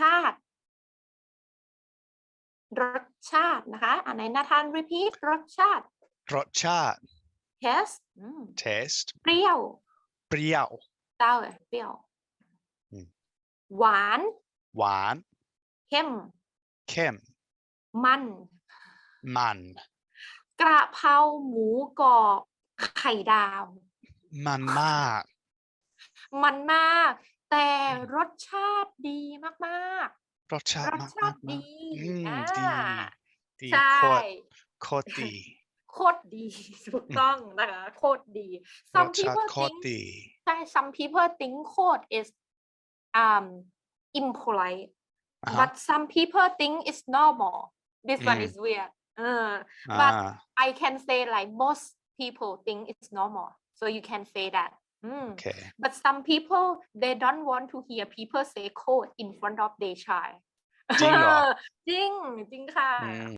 ชาติ รสชาตินะคะอันไหนนาธาน repeat รสชาติ รสชาติ taste อืม taste เปรี้ยวเปรี้ยว เต้าเปรี้ยว อืม หวาน หวานเข้ม เข้ม มัน มัน กระเพราหมูกรอบไข่ดาว มันมาก มันมาก แต่อืมรสชาติดีมาก รสชาๆติรสมากชาติมากดีอืมอ่าดี ดีใช่ โคตรโคตรดี โคตรดี ถูกต้องนะคะโคตรดี ร some สชาติ people โคตร think ดี ใช่ some people think โคตร is um impolite อ่าฮะ but some people think it's normal this one อืม is weird เออ อ่า but I can say like most people think it's normal so you can say that อืม โอเค but some people they don't want to hear people say code in front of their child จริงเหรอ จริง จริงค่ะ อืม